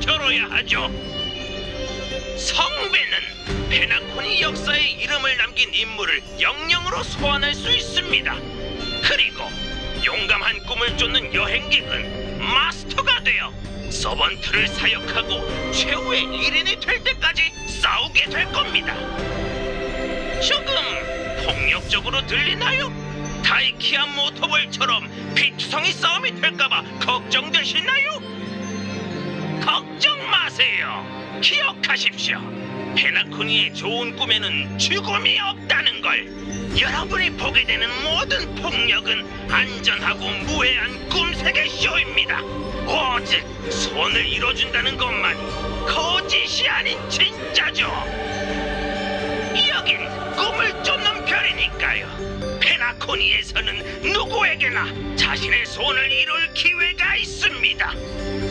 겨뤄야 하죠. 성배는 페나코니 역사에 이름을 남긴 인물을 영영으로 소환할 수 있습니다. 그리고 용감한 꿈을 쫓는 여행객은 마스터가 되어 서번트를 사역하고 최후의 일인이 될 때까지 싸우게 될 겁니다. 조금 폭력적으로 들리나요? 다이키아 모터볼처럼 피투성이 싸움이 될까봐 걱정되시나요? 마세요. 기억하십시오. 페나코니의 좋은 꿈에는 죽음이 없다는 걸. 여러분이 보게 되는 모든 폭력은 안전하고 무해한 꿈세계 쇼입니다. 오직 손을 이뤄준다는 것만이 거짓이 아닌 진짜죠. 여긴 꿈을 쫓는 별이니까요. 페나코니에서는 누구에게나 자신의 소원을 이룰 기회가 있습니다.